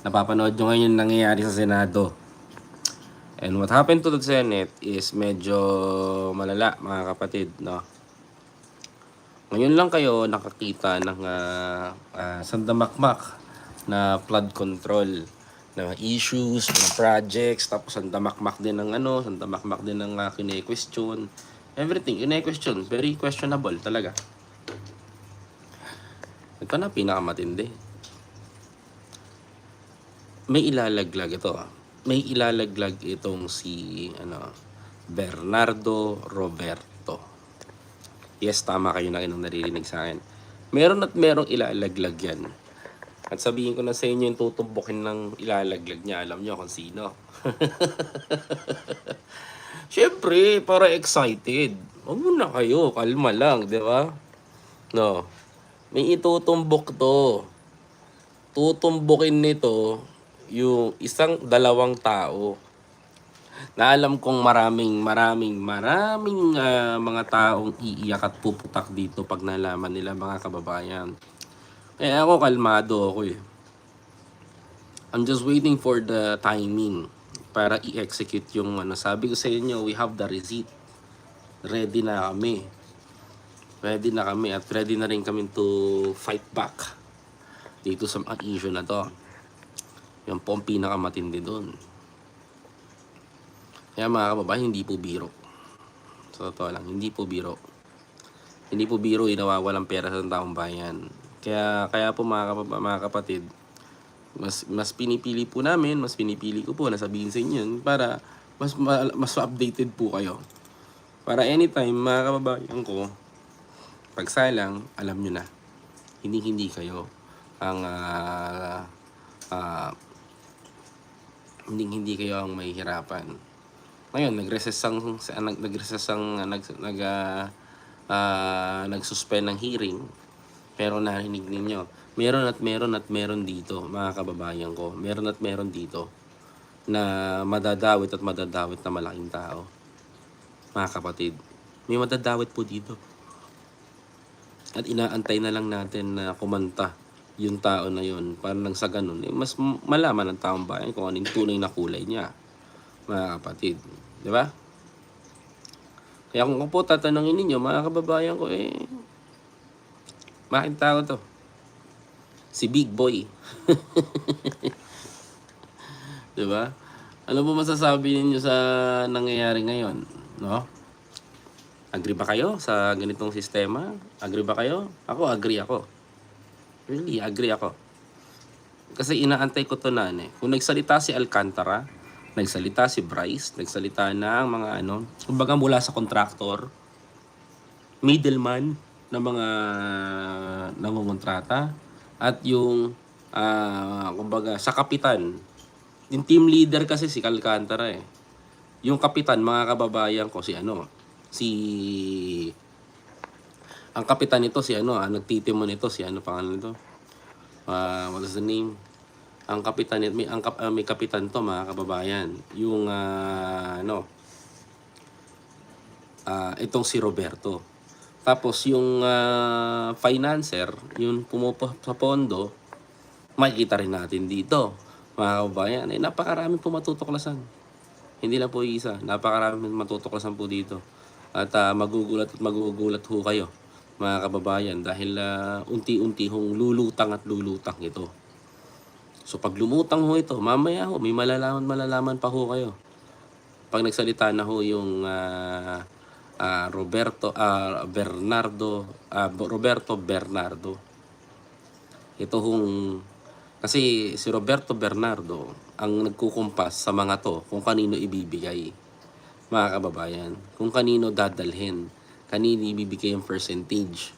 napapanood nyo ngayon yung nangyayari sa Senado. And what happened to the Senate is medyo malala, mga kapatid, no? Ngayon lang kayo nakakita ng uh, uh, sandamakmak na flood control na issues, mga projects, tapos sandamakmak din ng ano, sandamakmak din ng uh, kine-question. Everything, kine-question. Very questionable talaga. Ito na pinakamatindi. May ilalaglag ito. ah. May ilalaglag itong si ano Bernardo Roberto. Yes, tama kayo na kinang naririnig sa akin. Meron at merong ilalaglag yan. At sabihin ko na sa inyo yung tutumbukin ng ilalaglag niya. Alam niyo kung sino. Siyempre, para excited. Huwag muna kayo, kalma lang, di ba? No. May itutumbok to. Tutumbukin nito yung isang dalawang tao na alam kong maraming maraming maraming ah, mga taong iiyak at puputak dito pag nalaman nila mga kababayan. Kaya ako kalmado ako eh. I'm just waiting for the timing para i-execute yung ano. Sabi ko sa inyo, we have the receipt. Ready na kami. Ready na kami at ready na rin kami to fight back dito sa issue na to. Yan po ang pinakamatindi doon. Kaya mga kababayan, hindi po biro. Sa totoo lang, hindi po biro. Hindi po biro, inawawalang pera sa taong bayan. Kaya, kaya po mga, kapab- mga kapatid, mas mas pinipili po namin, mas pinipili ko po na sabihin sa inyo para mas ma- mas updated po kayo. Para anytime mga kababayan ko, pagsalang, alam nyo na. Hindi hindi kayo ang ah, ah, hindi hindi kayo ang may hirapan. Ngayon, nag-recess ang nag nag-recess ang nag nag ah, ah, nag-suspend ng hearing. Pero narinig ninyo, meron at meron at meron dito, mga kababayan ko. Meron at meron dito na madadawit at madadawit na malaking tao. Mga kapatid, may madadawit po dito. At inaantay na lang natin na kumanta yung tao na yun para nang sa ganun, eh, mas malaman ng taong bayan kung anong tunay na kulay niya. Mga kapatid. Di ba? Kaya kung po tatanungin ninyo, mga kababayan ko, eh, bakit tao to? Si Big Boy. Di ba? Ano po masasabi ninyo sa nangyayari ngayon? No? Agree ba kayo sa ganitong sistema? Agree ba kayo? Ako, agree ako. Really, agree ako. Kasi inaantay ko to na eh. Kung nagsalita si Alcantara, nagsalita si Bryce, nagsalita ng mga ano, kumbaga mula sa contractor, middleman ng mga nangungontrata, at yung, ah, kumbaga, sa kapitan, yung team leader kasi si Alcantara eh. Yung kapitan, mga kababayan ko, si ano, si ang kapitan nito si ano, ah, nagtitimo nito si ano pangalan nito? Ah, what is the name? Ang kapitan nito, may ang kap, ah, may kapitan to mga kababayan. Yung ah, ano ah, itong si Roberto. Tapos yung ah, financer, yung pumupo sa pondo, makikita rin natin dito. Mga kababayan, eh, napakaraming po matutuklasan. Hindi lang po isa, napakaraming matutuklasan po dito. At ah, magugulat at magugulat ho kayo, mga kababayan, dahil ah, unti-unti hong lulutang at lulutang ito. So pag lumutang ho ito, mamaya ho, may malalaman malalaman pa ho kayo. Pag nagsalita na ho yung ah, ah, Roberto ah, Bernardo Bo- Roberto Bernardo. Ito hong kasi si Roberto Bernardo ang nagkukumpas sa mga to kung kanino ibibigay mga kababayan. Kung kanino dadalhin, kanino ibibigay yung percentage.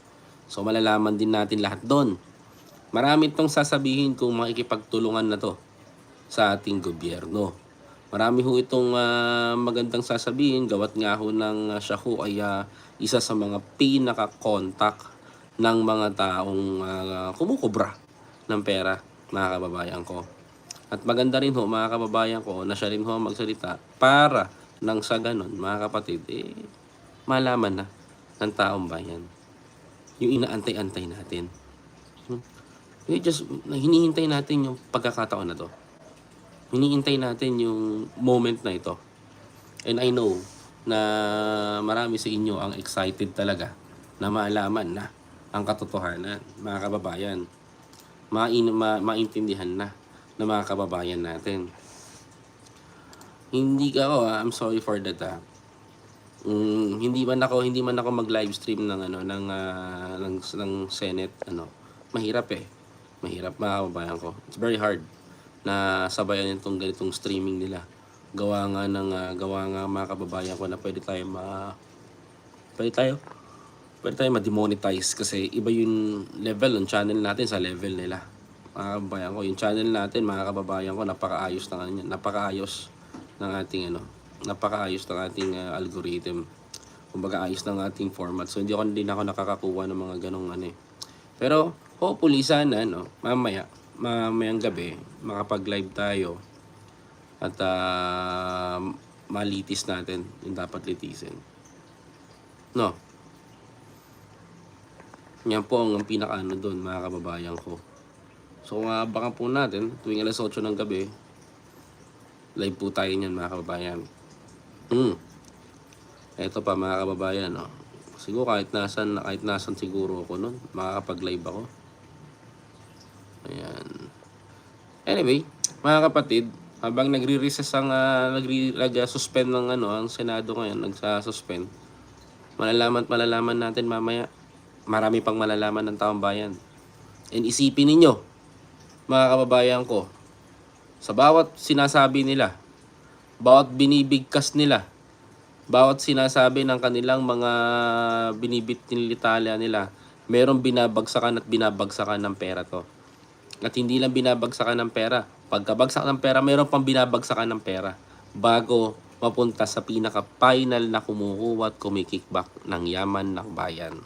So malalaman din natin lahat doon. Marami itong sasabihin kung makikipagtulungan na to sa ating gobyerno. Marami ho itong ah, magandang sasabihin, gawat nga ho ng uh, siya ho ay ah, isa sa mga pinaka-contact ng mga taong ah, kumukubra ng pera, mga kababayan ko. At maganda rin ho, mga kababayan ko, na siya rin ho magsalita para nang sa ganun, mga kapatid, eh, malaman na ng taong bayan yung inaantay-antay natin. Hmm? Just, hinihintay natin yung pagkakataon na to. Hinihintay natin yung moment na ito. And I know na marami sa inyo ang excited talaga na maalaman na ang katotohanan, mga kababayan. Main, ma, maintindihan na ng mga kababayan natin. Hindi ka ako, ah, I'm sorry for that. Ah. Mm, hindi man ako hindi man ako mag-live stream ng ano ng ah, ng ng Senate ano. Mahirap eh. Mahirap mga kababayan ko. It's very hard na sabayan itong ganitong streaming nila. Gawa nga ng ah, gawa nga mga kababayan ko na pwede tayo ma pwede tayo pwede tayo ma-demonetize kasi iba yung level ng channel natin sa level nila. Mga kababayan ko, yung channel natin, mga kababayan ko, napakaayos ng ano, napakaayos ng ating ano, napakaayos ng ating ah, algorithm. Kumbaga ayos ng ating format. So hindi ako na ako nakakakuha ng mga ganong ano eh. Pero hopefully sana no, mamaya, mamayang gabi makapag-live tayo at ah, malitis natin yung dapat litisin. No. Yan po ang pinaka ano doon mga kababayan ko. So kung abangan po natin tuwing alas 8 ng gabi, live po tayo niyan mga kababayan. Hmm. Ito pa mga kababayan, no. Siguro kahit nasan, kahit nasan siguro ako noon, makakapag-live ako. Ayan. Anyway, mga kapatid, habang nagre-recess ang uh, nagre-suspend ng ano, ang Senado ngayon, nagsa-suspend. Malalaman malalaman natin mamaya. Marami pang malalaman ng taong bayan. And isipin ninyo, mga kababayan ko, sa bawat sinasabi nila, bawat binibigkas nila, bawat sinasabi ng kanilang mga binibit nilitalya nila, merong binabagsakan at binabagsakan ng pera to. At hindi lang binabagsakan ng pera. Pagkabagsak ng pera, meron pang binabagsakan ng pera bago mapunta sa pinaka-final na kumukuha at kumikickback ng yaman ng bayan.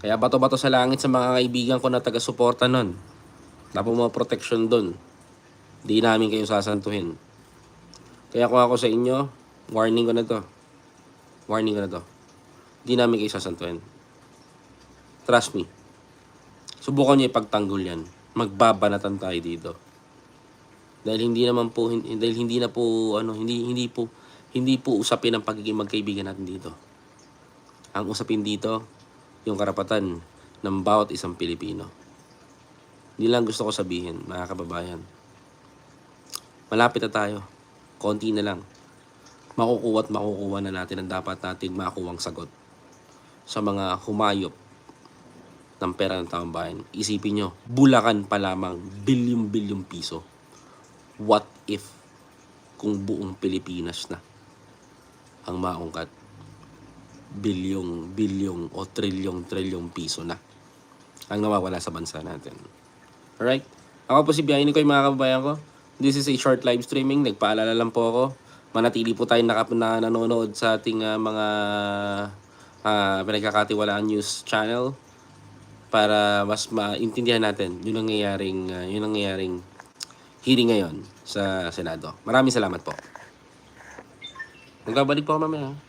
Kaya bato-bato sa langit sa mga kaibigan ko na taga-suporta nun. Dapat mga protection doon. Di namin kayo sasantuhin. Kaya kung ako sa inyo, warning ko na to. Warning ko na to. Di namin kayo sasantuhin. Trust me. Subukan niyo ipagtanggol yan. Magbabanatan tayo dito. Dahil hindi naman po hin- dahil hindi na po ano hindi hindi po hindi po usapin ang pagiging magkaibigan natin dito. Ang usapin dito yung karapatan ng bawat isang Pilipino. Hindi lang gusto ko sabihin, mga kababayan. Malapit na tayo. Konti na lang. Makukuha at makukuha na natin ang dapat natin makuwang sagot sa mga humayop ng pera ng taong bayan. Isipin nyo, bulakan pa lamang bilyong-bilyong piso. What if kung buong Pilipinas na ang maungkat? Bilyong, bilyong o trilyong, trilyong piso na ang nawawala sa bansa natin. Alright? Ako po si Biyahin ko yung mga kababayan ko. This is a short live streaming. Nagpaalala lang po ako. Manatili po tayo nakap na nanonood sa ating ah, mga uh, pinagkakatiwalaan news channel para mas maintindihan natin yung nangyayaring, ah, yung nangyayaring hearing ngayon sa Senado. Maraming salamat po. Magbabalik po ako mamaya.